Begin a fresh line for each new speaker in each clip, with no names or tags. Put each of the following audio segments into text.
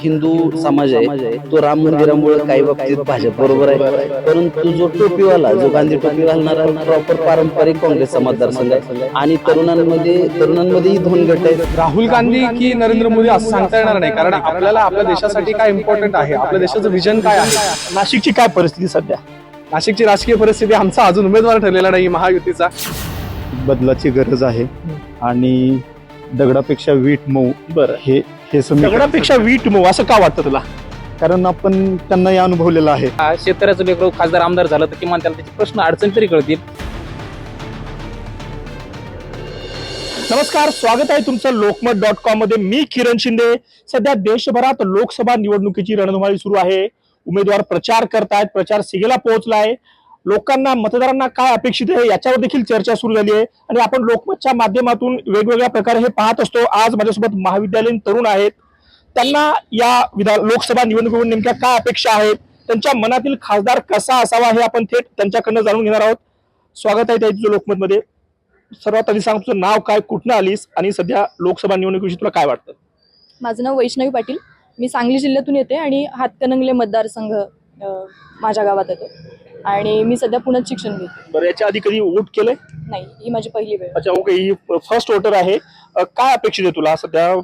हिंदू समाज आहे तो राम मंदिरामुळे काही बाबतीत भाजप बरोबर आहे. परंतु जो टोपीवाला जो गांधी टोपी घालणारा प्रॉपर पारंपरिक काँग्रेसचा मतदारसंघ आहे. आणि तरुणांमध्ये तरुणांमध्येही दोन गट आहेत.
राहुल गांधी की नरेंद्र मोदी असं सांगता येणार नाही. कारण आपल्याला आपल्या देशासाठी काय इम्पॉर्टंट आहे? आपल्या देशाचं विजन काय आहे?
नाशिकची काय परिस्थिती सध्या?
नाशिकची राजकीय परिस्थिती आमचा अजून उमेदवार ठरलेला नाही महायुतीचा.
बदलाची गरज आहे. आणि दगडापेक्षा वीट मऊ
बरं.
हे हे समीकरण
दगडापेक्षा वीट मऊ असं का वाटतं तुला?
कारण आपण त्यांना हे अनुभवलेलं आहे.
हा, शेतकऱ्याचं लेकरं खासदार आमदार झालं तर किमान त्याला त्याचे प्रश्न अडचणी तरी कळतील.
नमस्कार स्वागत आहे तुमचं लोकमत डॉट कॉममध्ये. मी किरण शिंदे. सध्या देशभरात लोकसभा निवडणुकीची रणधुमाळी सुरू आहे. उमेदवार प्रचार करतायत प्रचार सिगेला पोहोचलाय. लोकांना मतदारांना काय अपेक्षित आहे याच्यावर देखील चर्चा सुरू झाली आहे. आणि आपण लोकमतच्या माध्यमातून वेगवेगळ्या प्रकारे हे पाहत असतो. आज माझ्यासोबत महाविद्यालयीन तरुण आहेत. त्यांना या विधान लोकसभा निवडणुकीवर नेमक्या काय अपेक्षा आहेत? त्यांच्या मनातील खासदार कसा असावा हे आपण थेट त्यांच्याकडनं जाणून घेणार आहोत. स्वागत आहे तुझं लोकमतमध्ये. सर्वात आधी सांग तुझं नाव काय कुठनं आलीस आणि सध्या लोकसभा निवडणुकीविषयी तुला काय वाटतं?
माझं नाव वैष्णवी पाटील. मी सांगली जिल्ह्यातून येते आणि हातकणंगले मतदारसंघ माझ्या गावात येतो. आणि मी सध्या पुण्यात शिक्षण घेते.
बरं याच्या आधी कधी वोट केलंय?
नाही ही माझी पहिली वेळ.
अच्छा ओके ही फर्स्ट वोटर आहे. अं, काय अपेक्षित आहे तुला? सध्या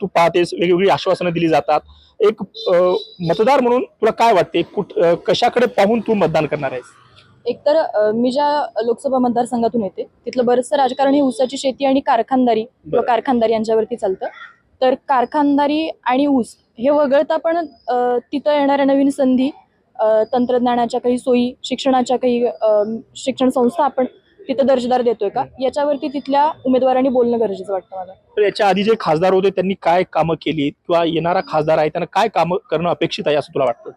तू पाहतेस वेगवेगळी आश्वासनं दिली जातात. एक अं, मतदार म्हणून तुला काय वाटते? कुठ अं, कशाकडे पाहून तू मतदान करणार आहेस?
एकतर अ, मी ज्या लोकसभा मतदारसंघातून येते तिथलं बरंचसं राजकारण हे ऊसाची शेती आणि कारखानदारी किंवा
बरं.
कारखानदारी यांच्यावरती चालतं. तर कारखानदारी आणि ऊस हे वगळता पण अ, तिथं येणाऱ्या नवीन संधी तंत्रज्ञानाच्या काही सोयी शिक्षणाच्या काही शिक्षण संस्था आपण तिथं दर्जेदार देतोय का? याच्यावरती तिथल्या उमेदवारांनी बोलणं गरजेचं वाटतं मला.
तर याच्या आधी जे खासदार होते त्यांनी काय कामं केली? किंवा येणारा खासदार आहे त्यांना काय कामं करणं अपेक्षित आहे असं तुला वाटतं?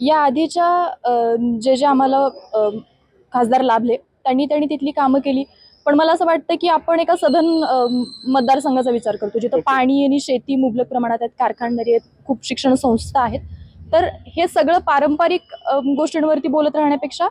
या आधीच्या जे जे आम्हाला खासदार लाभले त्यांनी त्यांनी तिथली कामं केली. पण मला असं वाटतं की आपण एका सधन मतदारसंघाचा विचार करतो जिथं. पाणी आणि शेती मुबलक प्रमाणात आहेत कारखानदारी आहेत खूप शिक्षण संस्था आहेत. तर हे सगळं पारंपरिक गोष्टींवरती बोलत राहण्यापेक्षा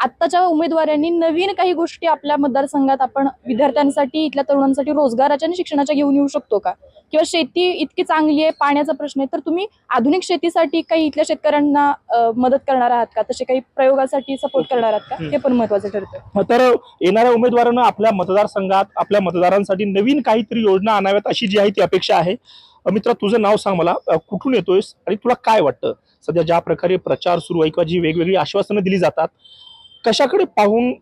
आत्ताच्या उमेदवारांनी नवीन काही गोष्टी आपल्या मतदारसंघात आपण विद्यार्थ्यांसाठी इथल्या तरुणांसाठी रोजगाराच्या आणि शिक्षणाच्या घेऊन येऊ शकतो का? किंवा शेती इतकी चांगली आहे पाण्याचा प्रश्न आहे तर तुम्ही आधुनिक शेतीसाठी काही इथल्या शेतकऱ्यांना मदत करणार आहात का? तसे काही प्रयोगासाठी सपोर्ट करणार आहात का. हे पण महत्वाचं ठरतं.
तर येणाऱ्या उमेदवारांना आपल्या मतदारसंघात आपल्या मतदारांसाठी नवीन काहीतरी योजना आणाव्यात अशी जी आहे ती अपेक्षा आहे. मित्रा तुझं नाव सांग मला. कुठून येतोयस आणि तुला काय वाटतं? सध्या ज्या प्रकारे प्रचार सुरू आहे किंवा जी वेगवेगळी आश्वासनं दिली जातात कशाकडे पाहून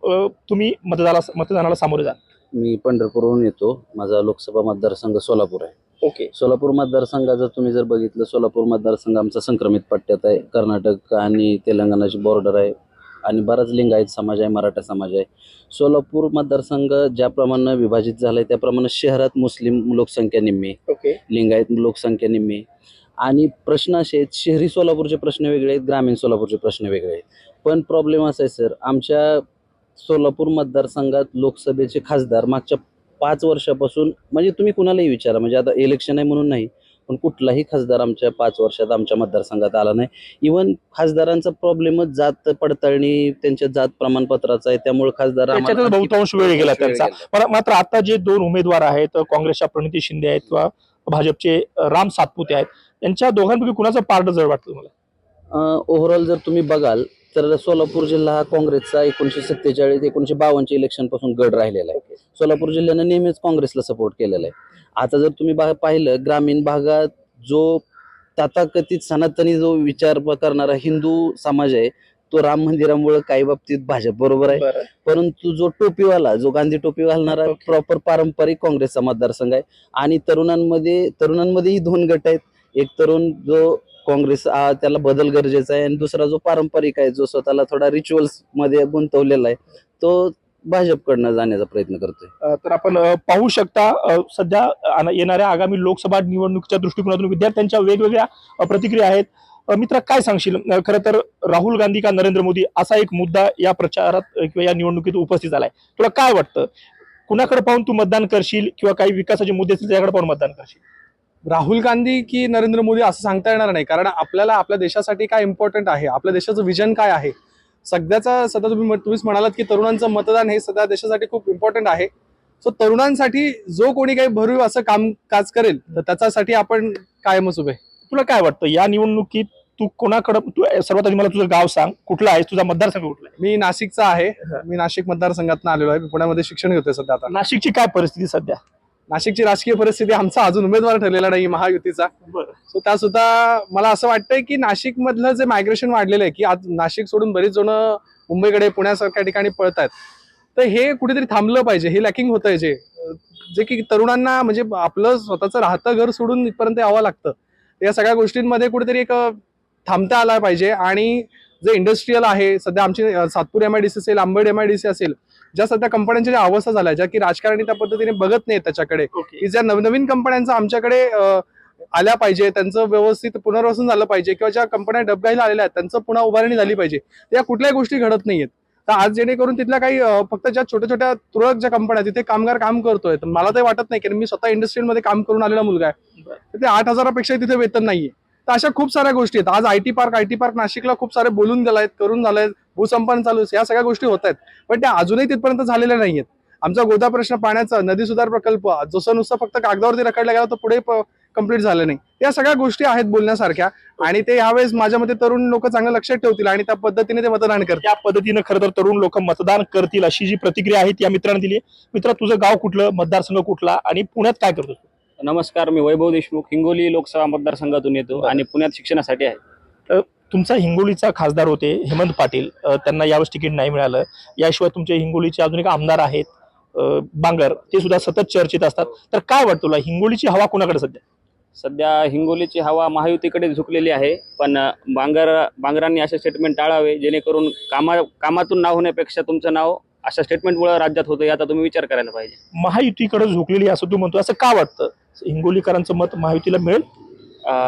तुम्ही मतदाराला मतदानाला सामोरे जा
मी पंढरपूरहून येतो. माझा लोकसभा मतदारसंघ सोलापूर आहे.
ओके.
सोलापूर मतदारसंघाचं तुम्ही जर बघितलं सोलापूर मतदारसंघ आमचा संक्रमित पट्ट्यात आहे. कर्नाटक आणि तेलंगणाची बॉर्डर आहे. आणि बराच लिंगायत समाज आहे मराठा समाज आहे. सोलापूर मतदारसंघ ज्याप्रमाणे विभाजित झाला आहे त्याप्रमाणे शहरात मुस्लिम लोकसंख्या निम्मी
ओके.
लिंगायत लोकसंख्या निम्मी आणि प्रश्न असे आहेत शहरी सोलापूरचे प्रश्न वेगळे आहेत ग्रामीण सोलापूरचे प्रश्न वेगळे आहेत. पण प्रॉब्लेम असा आहे सर आमच्या सोलापूर मतदारसंघात लोकसभेचे खासदार मागच्या पाच वर्षापासून म्हणजे तुम्ही कुणालाही विचारा म्हणजे आता इलेक्शन आहे म्हणून नाही पण कुठलाही खासदार आमच्या पाच वर्षात आमच्या मतदारसंघात आला नाही. इवन खासदारांचा प्रॉब्लेमच जात पडताळणी त्यांच्या जात प्रमाणपत्राचा आहे. त्यामुळे खासदार
त्याच्यातच बहुतांश वेळ गेला त्यांचा. पण मात्र आता जे दोन उमेदवार आहेत काँग्रेसच्या प्रणिती शिंदे आहेत किंवा भाजपचे राम सातपुते आहेत त्यांच्या दोघांपैकी कुणाचं पार्ट जड वाटतं तुम्हाला?
ओव्हरऑल जर तुम्ही बघाल तर सोलापूर जिल्हा हा काँग्रेसचा एकोणीशे सत्तेचाळीस एकोणीशे बावनच्या इलेक्शनपासून गड राहिलेला आहे. सोलापूर जिल्ह्यानं नेहमीच काँग्रेसला सपोर्ट केलेला आहे. आता जर तुम्ही बा- पाहिलं ग्रामीण भागात जो तथाकथित सनातनी जो विचार करणारा हिंदू समाज आहे तो राम मंदिरामुळे काही बाबतीत भाजप बरोबर आहे. परंतु जो टोपीवाला जो गांधी टोपी घालणारा. प्रॉपर पारंपरिक काँग्रेसचा मतदारसंघ आहे. आणि तरुणांमध्ये तरुणांमध्येही दोन गट आहेत. एक तरुण जो काँग्रेस त्याला बदल गरजेचा आहे. आणि दुसरा जो पारंपरिक आहे जो स्वतःला थोडा रिच्युअल्समध्ये गुंतवलेला आहे तो भाजपकडनं जाण्याचा प्रयत्न करतोय.
तर आपण पाहू शकता सध्या येणाऱ्या आगामी लोकसभा निवडणुकीच्या दृष्टिकोनातून विद्यार्थ्यांच्या वेगवेगळ्या प्रतिक्रिया आहेत. मित्र काय सांगशील? खरं तर राहुल गांधी का नरेंद्र मोदी असा एक मुद्दा या प्रचारात किंवा या निवडणुकीत उपस्थित झालाय. तुला काय वाटतं? कुणाकडे पाहून तू मतदान करशील? किंवा काही विकासाचे मुद्दे असतील त्याकडे पाहून मतदान करशील?
राहुल गांधी की नरेंद्र मोदी असं सांगता येणार नाही. कारण आपल्याला आपल्या देशासाठी काय इम्पॉर्टंट आहे? आपल्या देशाचं विजन काय आहे? सध्याचा सध्या तुम्ही तुम्हीच म्हणालात की तरुणांचं मतदान हे सध्या देशासाठी खूप इम्पॉर्टंट आहे. सो तरुणांसाठी जो कोणी काही भरीव असं काम काज करेल तर त्याच्यासाठी आपण कायमच उभे.
तुला काय वाटतं? या निवडणुकीत तू कोणाकडे तू सर्वात आधी मला तुझं गाव सांग. कुठलं आहे तुझा मतदारसंघ कुठला आहे?
मी नाशिकचा आहे. मी नाशिक मतदारसंघातून आलेलो आहे. मी पुण्यामध्ये शिक्षण घेतोय सध्या आता.
नाशिकची काय परिस्थिती सध्या?
नाशिकची राजकीय परिस्थिती आमचा अजून उमेदवार ठरलेला नाही महायुतीचा. सो त्या सुद्धा मला असं वाटतंय की नाशिक मधलं जे मायग्रेशन वाढलेलं आहे की आज नाशिक सोडून बरीच जण मुंबईकडे पुण्यासारख्या ठिकाणी पळत आहेत तर हे कुठेतरी थांबलं पाहिजे हे लॅकिंग होत आहे जे. जे की तरुणांना म्हणजे आपलं स्वतःचं राहतं घर सोडून इथपर्यंत यावं लागतं. या सगळ्या गोष्टींमध्ये कुठेतरी एक थांबता आला पाहिजे. आणि जे इंडस्ट्रीयल आहे सध्या आमची Satpur M I D C असेल Ambad M I D C असेल ज्या सध्या कंपन्यांच्या ज्या अवस्था झाल्या ज्या की राजकारणी त्या पद्धतीने बघत नाहीत त्याच्याकडे की ज्या नवनवीन कंपन्यांचा आमच्याकडे आल्या पाहिजे त्यांचं व्यवस्थित पुनर्वसन झालं पाहिजे किंवा ज्या कंपन्या डबघाईला आलेल्या आहेत त्यांचं पुन्हा उभारणी झाली पाहिजे या कुठल्याही गोष्टी घडत नाहीयेत. तर आज जेणेकरून तिथल्या काही फक्त ज्या छोट्या छोट्या तुरळक ज्या कंपन्या तिथे कामगार काम करतोय तर मला ते वाटत नाही की मी स्वतः इंडस्ट्रीमध्ये काम करून आलेला मुलगा आहे. तर ते आठ हजारापेक्षा तिथे वेतन नाहीये. तर अशा खूप साऱ्या गोष्टी आहेत. आज I T park I T park नाशिकला खूप सारे बोलून गेलायत करून झालंय भूसंपादन चालू या सगळ्या गोष्टी होत आहेत. पण त्या अजूनही तिथपर्यंत झालेल्या नाहीयेत. आमचा गोदा प्रश्न पाण्याचा नदी सुधार प्रकल्प जसं नुसतं फक्त कागदावरती रखडला गेला तर पुढे कंप्लीट झालं नाही. या सगळ्या गोष्टी आहेत बोलण्यासारख्या. आणि ते यावेळेस माझ्या मते तरुण लोक चांगलं लक्षात ठेवतील आणि त्या पद्धतीने ते मतदान करतील.
त्या पद्धतीनं खरं तर तरुण लोक मतदान करतील अशी जी प्रतिक्रिया आहे ती या मित्राने दिली. मित्रा तुझं गाव कुठलं? मतदारसंघ कुठला? आणि पुण्यात काय करतो
नमस्कार मी वैभव देशमुख हिंगोली लोकसभा मतदारसंघातून येतो आणि पुण्यात शिक्षणासाठी आहे.
तुमचा हिंगोलीचा खासदार होते हेमंत पाटील. त्यांना यावेळेस तिकीट नाही मिळालं. याशिवाय तुमचे हिंगोलीचे अजून एक आमदार आहेत बांगर. ते सुद्धा सतत चर्चेत असतात. तर काय वाटतं तुला? हिंगोलीची हवा कोणाकडे सध्या?
सध्या हिंगोलीची हवा महायुतीकडे झुकलेली आहे. पण बांगर बांगरांनी असे स्टेटमेंट टाळावे जेणेकरून कामा कामातून नाव होण्यापेक्षा तुमचं नाव अशा स्टेटमेंटमुळे राज्यात होतं याचा तुम्ही विचार करायला पाहिजे.
महायुतीकडे झोकलेली असं तू म्हणतो. असं का वाटतं? हिंगोलीकरांचं मत महायुतीला मिळेल?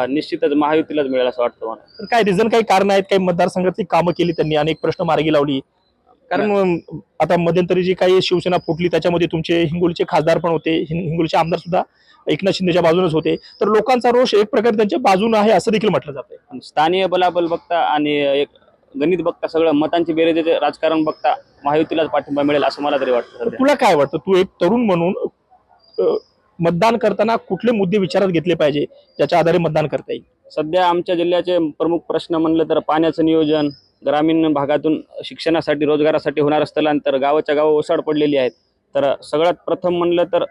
निश्चितच महायुतीलाच मिळेल असं वाटतं मला.
तर काय रिझन काही कारण आहेत? काही मतदारसंघातली कामं केली त्यांनी अनेक प्रश्न मार्गी लावली. कारण अं, आता मध्यंतरी जी काही शिवसेना फुटली त्याच्यामध्ये तुमचे हिंगोलीचे खासदार पण होते हिं- हिंगोलीचे आमदार सुद्धा एकनाथ शिंदेच्या बाजूनच होते. तर लोकांचा रोष एक प्रकारे त्यांच्या बाजूने आहे असं देखील म्हटलं जातंय.
पण स्थानीय बलाबल बघता आणि एक गणित बघता सगळं मतांची बेरेजेचे राजकारण बघता महायुतीलाच पाठिंबा मिळेल असं मला तरी वाटतं. सध्या
तुला काय वाटतं? तू एक तरुण म्हणून अं, मतदान करताना कुठले मुद्दे विचारात घेतले पाहिजे ज्याच्या आधारे मतदान करता येईल.
सध्या आमच्या जिल्ह्याचे प्रमुख प्रश्न म्हणलं तर पाण्याचं नियोजन ग्रामीण भागातून शिक्षणासाठी रोजगारासाठी होणारं स्थलांतर गावाच्या गावं ओसाड पडलेली आहेत. तर सगळ्यात प्रथम म्हणलं तर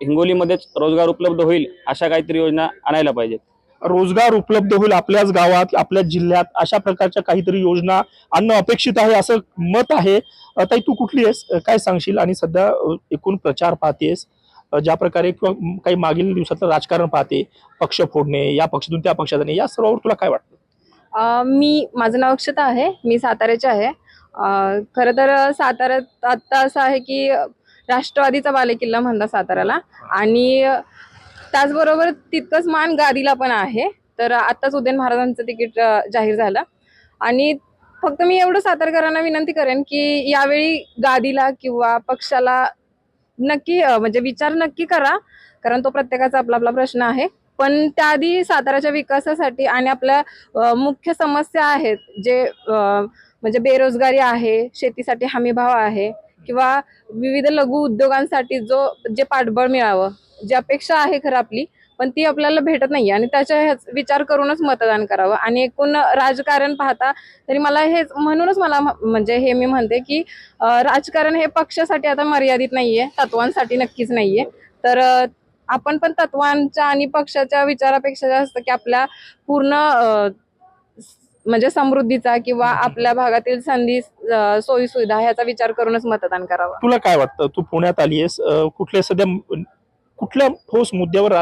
हिंगोलीमध्येच रोजगार उपलब्ध होईल अशा काहीतरी योजना आणायला पाहिजेत.
रोजगार उपलब्ध होईल आपल्याच गावात आपल्याच जिल्ह्यात अशा प्रकारच्या काहीतरी योजना आणणं अपेक्षित आहे असं मत आहे. ताई तू कुठली आहेस? काय सांगशील? आणि सध्या एकूण प्रचार पाहतेस. ज्या प्रकारे किंवा काही मागील दिवसातलं राजकारण पाहते पक्ष फोडणे या पक्षातून त्या पक्षात या सर्वावर तुला काय वाटतं?
मी माझं नाव अक्षता आहे मी साताऱ्याचे आहे. खरं तर साताऱ्यात आत्ता असं आहे की राष्ट्रवादीचा बालेकिल्ला म्हणतात साताऱ्याला. आणि त्याचबरोबर तितकंच मान गादीला पण आहे. तर आत्ताच उदयन महाराजांचं तिकीट जाहीर झालं. आणि फक्त मी एवढं सातारकरांना विनंती करेन की यावेळी गादीला किंवा पक्षाला नक्की म्हणजे विचार नक्की करा कारण तो प्रत्येकाचा आपला आपला प्रश्न आहे. पण त्याआधी साताऱ्याच्या विकासासाठी आणि आपल्या मुख्य समस्या आहेत जे म्हणजे बेरोजगारी आहे शेतीसाठी हमीभाव आहे किंवा विविध लघु उद्योगांसाठी जो जे पाठबळ मिळावं जी अपेक्षा आहे खरं आपली पण ती आपल्याला भेटत नाही आणि त्याच्या ह्याच विचार करूनच मतदान करावं. आणि एकूण राजकारण पाहता तरी मला हेच म्हणूनच मला म्हणजे हे मी म्हणते की राजकारण हे पक्षासाठी आता मर्यादित नाहीये तत्वांसाठी नक्कीच नाहीये. तर आपण पण तत्वांच्या आणि पक्षाच्या विचारापेक्षा जास्त की आपल्या पूर्ण म्हणजे समृद्धीचा किंवा आपल्या भागातील संधी सोयी सुविधा ह्याचा विचार करूनच मतदान करावं.
तुला काय वाटतं? तू पुण्यात आली आहेस कुठल्या सध्या कुठल्या ठोस मुद्द्यावर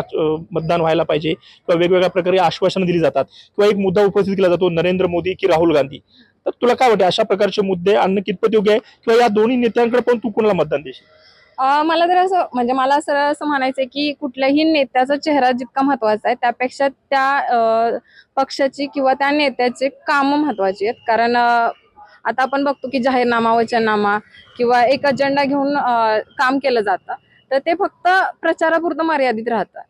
मतदान व्हायला पाहिजे किंवा वेगवेगळ्या प्रकारे आश्वासनं दिली जातात किंवा एक मुद्दा उपस्थित केला जातो नरेंद्र मोदी की राहुल गांधी. तर तुला काय वाटतं अशा प्रकारचे मुद्दे आणणं कितपत योग्य आहे किंवा या दोन्ही नेत्यांकडे पण तू कोणाला मतदान देशील?
मला तर असं म्हणजे मला असं असं म्हणायचं की कुठल्याही नेत्याचा चेहरा जितका महत्त्वाचा आहे त्यापेक्षा त्या पक्षाची किंवा त्या नेत्याचे काम महत्वाची आहेत. कारण आता आपण बघतो की जाहीरनामा वचननामा किंवा एक अजेंडा घेऊन काम केलं जातं. तर ते फक्त प्रचारापुरतं मर्यादित राहतं.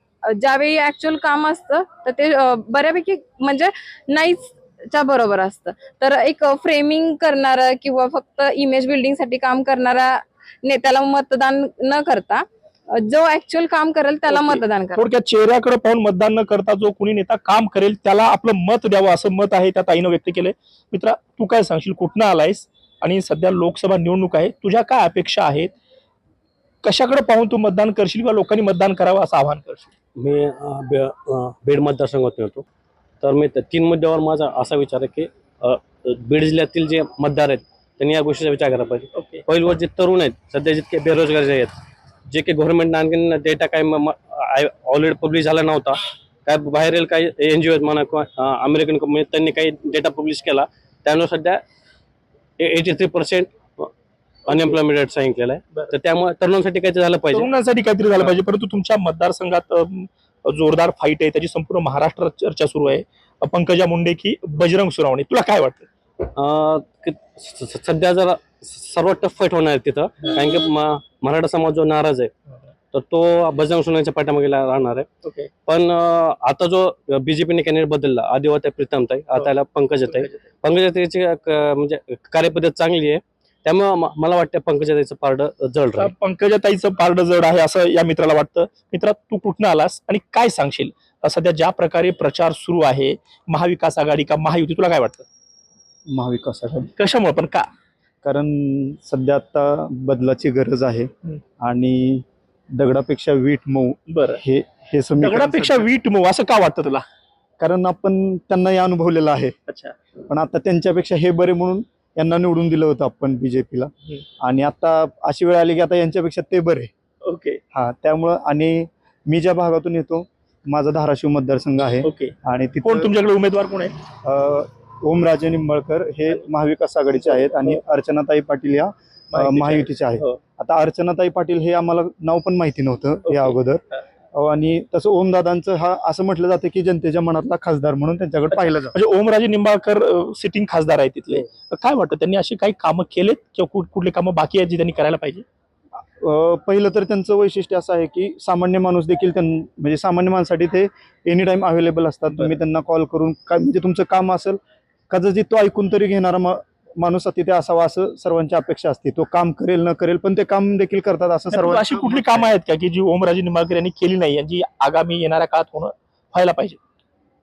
ज्यावेळी ऍक्च्युअल काम असतं तर ते बऱ्यापैकी म्हणजे नाहीच च्या बरोबर असतं. तर एक फ्रेमिंग करणारं किंवा फक्त इमेज बिल्डिंगसाठी काम करणारा नेत्याला मतदान न करता जो ऍक्च्युअल काम करेल त्याला. मतदान करा.
थोडक्यात चेहऱ्याकडे पाहून मतदान न करता जो कुणी नेता काम करेल त्याला आपलं मत द्यावं असं मत आहे त्या ताईनं व्यक्त केलंय. मित्रा तू काय सांगशील? कुठनं आलायस? आणि सध्या लोकसभा निवडणूक आहे. तुझ्या काय अपेक्षा आहेत? कशाकडे पाहून तू मतदान करशील किंवा लोकांनी मतदान करावं असं आवाहन करशील?
मी अ, बे- अ, बीड मतदारसंघातून येतो. तर मी त्या तीन मुद्द्यावर माझा असा विचार आहे की अ, बीड जिल्ह्यातील जे मतदार आहेत त्यांनी या गोष्टीचा विचार करायला पाहिजे.
ओके.
पहिलं जे तरुण आहेत सध्या जितके बेरोजगार जे आहेत जे काही गव्हर्नमेंटनं आणखी डेटा काय ऑलरेडी पब्लिश झाला नव्हता काय बाहेरील काही एन जी ओ आहेत म्हणा किंवा अ, अमेरिकन कंपनी त्यांनी काही डेटा पब्लिश केला त्यानुसार सध्या eighty three percent unemployment rate सांगितलेला आहे. तर त्यामुळे तरुणांसाठी काहीतरी झालं पाहिजे.
तरुणांसाठी काहीतरी झालं पाहिजे. परंतु तुमच्या मतदारसंघात जोरदार फाईट आहे. त्याची संपूर्ण महाराष्ट्रात चर्चा सुरू आहे. पंकजा मुंडे की बजरंग सुनावणे तुला काय वाटतं?
सध्या जरा सर्वात टफ फाईट होणार आहे तिथं. कारण की मराठा समाज जो नाराज आहे तर तो बजरंग सोन्याच्या पाठीमागे ला- राहणार आहे. पण आता जो बीजेपीने कॅन्डिडेट बदलला आदिवासी प्रीतमताई आता याला पंकजाताई पंकजाताईची म्हणजे कार्यपद्धत चांगली आहे. त्यामुळे मला वाटतं पंकजाताईचं पारड जड राहील.
पंकजाताईचं पारड जड आहे असं या मित्राला वाटतं. मित्रा तू कुठनं आलास आणि काय सांगशील? सध्या ज्या प्रकारे प्रचार सुरू आहे महाविकास आघाडी का महायुती तुला काय वाटतं?
महाविकास आघाडी.
कशामुळे? पण का?
कारण सध्या आता बदलाची गरज आहे
हम्म.
आणि दगडापेक्षा वीट मऊ
बरं.
हे हे समीकरण
दगडापेक्षा
सध्या-
वीट मऊ असं का वाटतं तुला?
कारण आपण त्यांना हे अनुभवलेलं आहे.
अच्छा.
पण आता त्यांच्यापेक्षा हे बरे म्हणून यांना निवडून दिलं होतं आपण बीजेपीला. आणि आता अशी वेळ आली की आता यांच्यापेक्षा ते बरे.
ओके
हा त्यामुळं आणि मी ज्या भागातून येतो माझा धाराशिव मतदारसंघ आहे.
ओके
आणि
कोण
तिथं
तुमच्याकडे उमेदवार कोण आहे?
ओमराजे निंबाळकर हे महाविकास आघाडीचे आहेत आणि अर्चनाताई पाटील या अ, महायुतीचे आहेत.
हो.
आता अर्चनाताई पाटील हे आम्हाला नाव पण माहिती नव्हतं
ओके.
या अगोदर.
हा.
आणि तसं ओमदादांचं हा असं म्हटलं जातं की जनतेच्या मनातला खासदार म्हणून त्यांच्याकडे पाहिलं जातं.
म्हणजे ओमराजे निंबाळकर सिटिंग खासदार आहे तिथले. काय वाटतं त्यांनी अशी काही कामं केलेत किंवा कुठ- कुठली कामं बाकी आहेत जी त्यांनी करायला पाहिजे?
पहिलं तर त्यांचं वैशिष्ट्य असं आहे की सामान्य माणूस देखील त्यां म्हणजे सामान्य माणसाठी ते एनी टाइम अवेलेबल असतात. तुम्ही त्यांना कॉल करून काय म्हणजे तुमचं काम असेल कदाचित तो ऐकून तरी घेणारा माणूस तिथे असावा असं सर्वांची अपेक्षा असते. तो काम करेल न करेल पण ते काम देखील करतात असं
सर्व अशी कुठली कामं आहेत का की जी ओमराजे निंबाळकर यांनी केली नाही आणि जी आगामी येणाऱ्या काळात होणं व्हायला पाहिजे?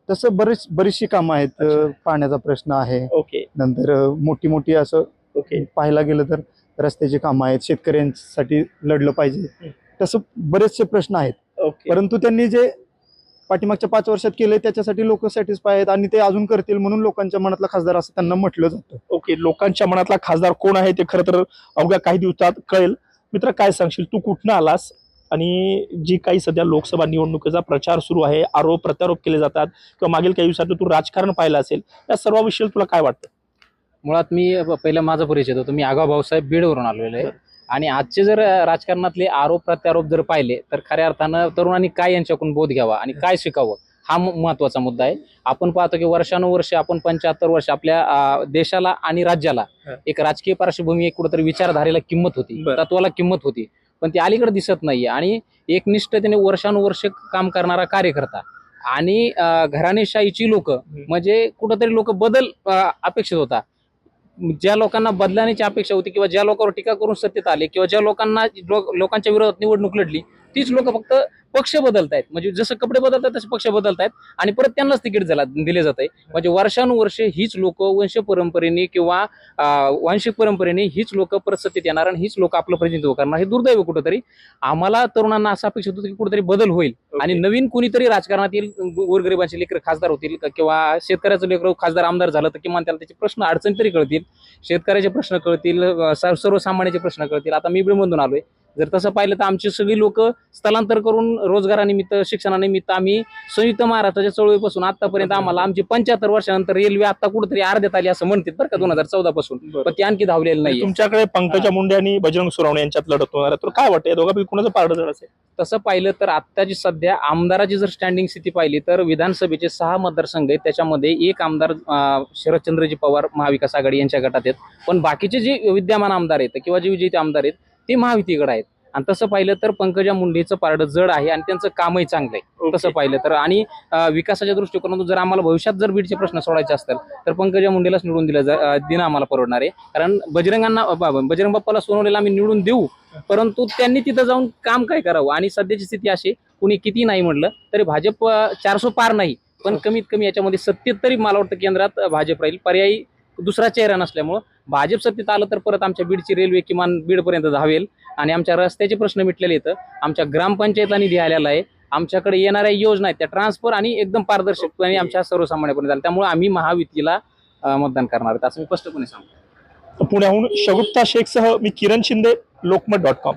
तसं बरेच बरीचशी कामं आहेत. पाण्याचा प्रश्न आहे.
ओके.
नंतर मोठी मोठी असं
ओके.
पाहायला गेलं तर रस्त्याची कामं आहेत. शेतकऱ्यांसाठी लढलं पाहिजे. तसं बरेचसे प्रश्न आहेत. परंतु त्यांनी जे पाठीमागच्या पाच वर्षात केले त्याच्यासाठी लोक सॅटिस्फाय आहेत आणि ते अजून करतील म्हणून लोकांच्या मनातला खासदार असं त्यांना म्हटलं जातं.
ओके लोकांच्या मनातला खासदार कोण आहे ते खरं तर अवघ्या काही दिवसात कळेल. मित्र काय सांगशील? तू कुठनं आलास? आणि जी काही सध्या लोकसभा निवडणुकीचा प्रचार सुरू आहे आरोप प्रत्यारोप केले जातात किंवा मागील काही दिवसात तू राजकारण पाहिलं असेल या सर्वाविषयी तुला काय वाटतं?
मुळात मी पहिला माझा परिचय होतो मी आगाव भाऊसाहेब बीडवरून आलेलो आहे. आणि आजचे जर राजकारणातले आरोप प्रत्यारोप जर पाहिले तर खऱ्या अर्थानं तरुणांनी काय यांच्याकडून बोध घ्यावा आणि काय शिकावं हा महत्त्वाचा मुद्दा आहे आपण पाहतो की वर्षानुवर्ष आपण पंच्याहत्तर वर्ष आपल्या देशाला आणि राज्याला. एक राजकीय पार्श्वभूमी एक कुठेतरी विचारधारेला किंमत होती. तत्वाला किंमत होती पण ती अलीकडे दिसत नाहीये आणि एकनिष्ठतेने वर्षानुवर्ष काम करणारा कार्यकर्ता आणि घराणेशाहीची लोक म्हणजे कुठंतरी लोक बदल अपेक्षित होता ज्या लोकांना बदलण्याची अपेक्षा होती किंवा ज्या लोकांवर टीका करून सत्तेत आले किंवा ज्या लोकांना लोकांच्या विरोधात निवडणूक लढली तीच लोक फक्त पक्ष बदलतायत. म्हणजे जसं कपडे बदलतात तसे पक्ष बदलतायत. आणि परत त्यांनाच तिकीट झाला दिले जात आहे म्हणजे वर्षानुवर्षे हीच लोक वंश परंपरेने किंवा वांशिक परंपरेने हीच लोक परत सत्तेत येणार आणि हीच लोक आपलं प्रतिनिधित्व करणार. हे दुर्दैव कुठंतरी. आम्हाला तरुणांना असं अपेक्षित होतं की कुठेतरी बदल होईल. आणि नवीन कुणीतरी राजकारणात येईल गोरगरिबांचे लेकर खासदार होतील किंवा शेतकऱ्याचं लेकर खासदार आमदार झालं तर किमान त्याला त्याचे प्रश्न अडचणी तरी कळतील. शेतकऱ्याचे प्रश्न कळतील सर्वसामान्याचे प्रश्न कळतील. आता मी बीडमधून आलोय. जर तसं पाहिलं तर आमची सगळी लोक स्थलांतर करून रोजगारानिमित्त शिक्षणानिमित्त आम्ही संयुक्त महाराष्ट्राच्या चळवळीपासून आतापर्यंत आम्हाला आमची पंच्याहत्तर वर्षानंतर रेल्वे आता कुठेतरी अर्ध्यात आली असं म्हणतात बरं का दोन हजार चौदा पासून पण ती आणखी धावलेलं नाही
तुमच्याकडे पंकजा मुंडे आणि बजरंग सुरावणे यांच्यात लढत होणार. तुला काय वाटतं? दोघांपैकी कुणाचं पारडं जड असेल
तसं पाहिलं तर आत्ताची सध्या आमदाराची जर स्टँडिंग स्थिती पाहिली तर विधानसभेचे सहा मतदारसंघ आहेत. त्याच्यामध्ये एक आमदार शरदचंद्रजी पवार महाविकास आघाडी यांच्या गटात आहेत. पण बाकीचे जे विद्यमान आमदार आहेत किंवा जे विजेते आमदार आहेत ते महायुतीकडे आहेत. आणि तसं पाहिलं तर पंकजा मुंडेचं पारडं जड आहे आणि त्यांचं कामही चांगलं आहे. तसं पाहिलं तर. आणि विकासाच्या दृष्टिकोनातून जर आम्हाला भविष्यात जर बीडचे प्रश्न सोडायचे असतील तर पंकजा मुंडेलाच निवडून दिलं जा- देणं आम्हाला परवडणार आहे. कारण बजरंगांना बजरंग बाप्पाला सोनवलेला आम्ही निवडून देऊ परंतु त्यांनी तिथं जाऊन काम काय करावं? आणि सध्याची स्थिती अशी कुणी किती नाही म्हणलं तरी भाजप चारसो पार नाही. पण कमीत कमी याच्यामध्ये सत्तेत तरी मला वाटतं केंद्रात भाजप राहील. पर्यायी दुसरा चेहरा नसल्यामुळं भाजप सत्तेत आलं तर परत आमच्या बीडची रेल्वे किमान बीडपर्यंत धावेल. आणि आमच्या रस्त्याचे प्रश्न मिटलेले येतं आमच्या ग्रामपंचायतला निधी आलेला आहे. आमच्याकडे येणाऱ्या योजना आहेत. त्या ट्रान्सफर आणि एकदम पारदर्शकपणे आमच्या सर्वसामान्यपर्यंत आल्या त्यामुळे आम्ही महायुतीला मतदान करणार आहेत. असं मी स्पष्टपणे सांगतो.
पुण्याहून शगुप्ता शेखसह मी किरण शिंदे लोकमत डॉट कॉम.